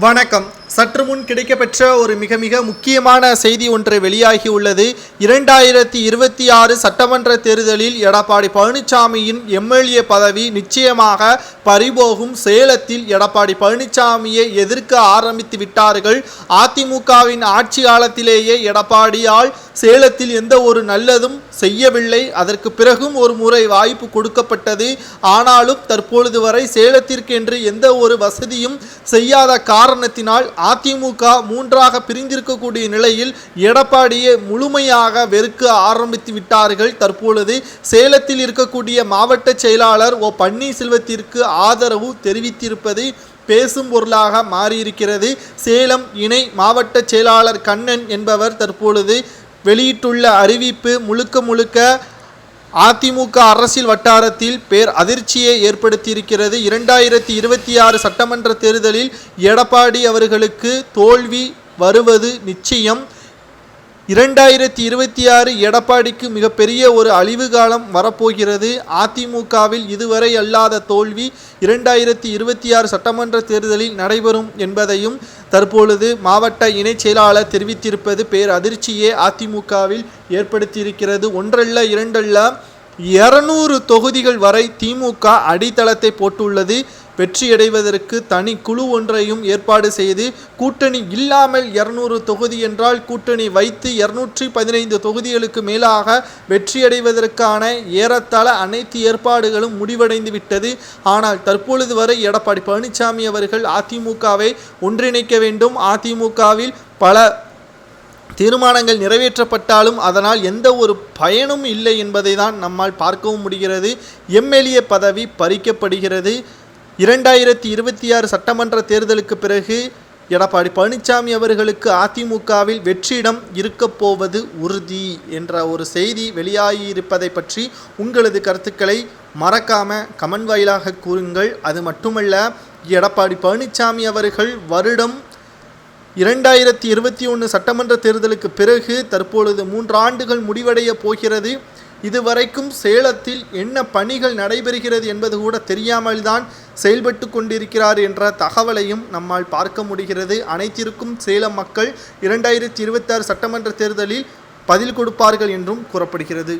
வணக்கம். சற்று முன் கிடைக்கப்பெற்ற ஒரு மிக மிக முக்கியமான செய்தி ஒன்று வெளியாகி உள்ளது. இரண்டாயிரத்தி இருபத்தி ஆறு சட்டமன்ற தேர்தலில் எடப்பாடி பழனிசாமியின் எம்எல்ஏ பதவி நிச்சயமாக பறிபோகும் சேலத்தில் எடப்பாடி பழனிசாமியை எதிர்க்க ஆரம்பித்து விட்டார்கள். அதிமுகவின் ஆட்சி காலத்திலேயே எடப்பாடியால் சேலத்தில் எந்த ஒரு நல்லதும் செய்யவில்லை. அதற்கு பிறகும் ஒரு முறை வாய்ப்பு கொடுக்கப்பட்டது. ஆனாலும் தற்பொழுது வரை சேலத்திற்கென்று எந்த ஒரு வசதியும் செய்யாத காரணத்தினால் அதிமுக மூன்றாக பிரிந்திருக்கக்கூடிய நிலையில் எடப்பாடியை முழுமையாக வெறுக்க ஆரம்பித்து விட்டார்கள். தற்பொழுது சேலத்தில் இருக்கக்கூடிய மாவட்ட செயலாளர் ஓ பன்னீர்செல்வத்திற்கு ஆதரவு தெரிவித்திருப்பது பேசும் பொருளாக மாறியிருக்கிறது. சேலம் இணை மாவட்ட செயலாளர் கண்ணன் என்பவர் தற்பொழுது வெளியிட்டுள்ள அறிவிப்பு முழுக்க முழுக்க அதிமுக அரசியல் வட்டாரத்தில் பேர் அதிர்ச்சியை ஏற்படுத்தியிருக்கிறது. இரண்டாயிரத்தி இருபத்தி ஆறு சட்டமன்ற தேர்தலில் எடப்பாடி அவர்களுக்கு தோல்வி வருவது நிச்சயம். இரண்டாயிரத்தி இருபத்தி ஆறு எடப்பாடிக்கு மிகப்பெரிய ஒரு அழிவு காலம் வரப்போகிறது. அதிமுகவில் இதுவரை அல்லாத தோல்வி இரண்டாயிரத்தி இருபத்தி ஆறு சட்டமன்ற தேர்தலில் நடைபெறும் என்பதையும் தற்பொழுது மாவட்ட இணைச் செயலாளர் தெரிவித்திருப்பது பேர் அதிர்ச்சியே அதிமுகவில் ஏற்படுத்தியிருக்கிறது. ஒன்றல்ல இரண்டல்ல இருநூறு தொகுதிகள் வரை திமுக அடித்தளத்தை போட்டுள்ளது. வெற்றியடைவதற்கு தனி குழு ஒன்றையும் ஏற்பாடு செய்து கூட்டணி இல்லாமல் இருநூறு தொகுதி என்றால் கூட்டணி வைத்து இருநூற்றி பதினைந்து தொகுதிகளுக்கு மேலாக வெற்றியடைவதற்கான ஏறத்தாழ அனைத்து ஏற்பாடுகளும் முடிவடைந்து விட்டது. ஆனால் தற்பொழுது வரை எடப்பாடி பழனிசாமி அவர்கள் அதிமுகவை ஒன்றிணைக்க வேண்டும். அதிமுகவில் பல தீர்மானங்கள் நிறைவேற்றப்பட்டாலும் அதனால் எந்த ஒரு பயனும் இல்லை என்பதை தான் நம்மால் பார்க்கவும் முடிகிறது. எம்எல்ஏ பதவி பறிக்கப்படுகிறது. இரண்டாயிரத்தி இருபத்தி ஆறு சட்டமன்ற தேர்தலுக்கு பிறகு எடப்பாடி பழனிசாமி அவர்களுக்கு அதிமுகவில் வெற்றிடம் இருக்கப் போவது உறுதி என்ற ஒரு செய்தி வெளியாகியிருப்பதை பற்றி உங்களது கருத்துக்களை மறக்காம கமெண்ட் வாயிலாக கூறுங்கள். அது மட்டுமல்ல எடப்பாடி பழனிசாமி அவர்கள் வருடம் இரண்டாயிரத்தி இருபத்தி ஒன்று சட்டமன்ற தேர்தலுக்கு பிறகு தற்பொழுது மூன்று ஆண்டுகள் முடிவடைய போகிறது. இதுவரைக்கும் சேலத்தில் என்ன பணிகள் நடைபெறுகிறது என்பது கூட தெரியாமல்தான் செயல்பட்டு கொண்டிருக்கிறார் என்ற தகவலையும் நம்மால் பார்க்க முடிகிறது. அனைத்திற்கும் சேலம் மக்கள் இரண்டாயிரத்தி இருபத்தாறு சட்டமன்ற தேர்தலில் பதில் கொடுப்பார்கள் என்றும் கூறப்படுகிறது.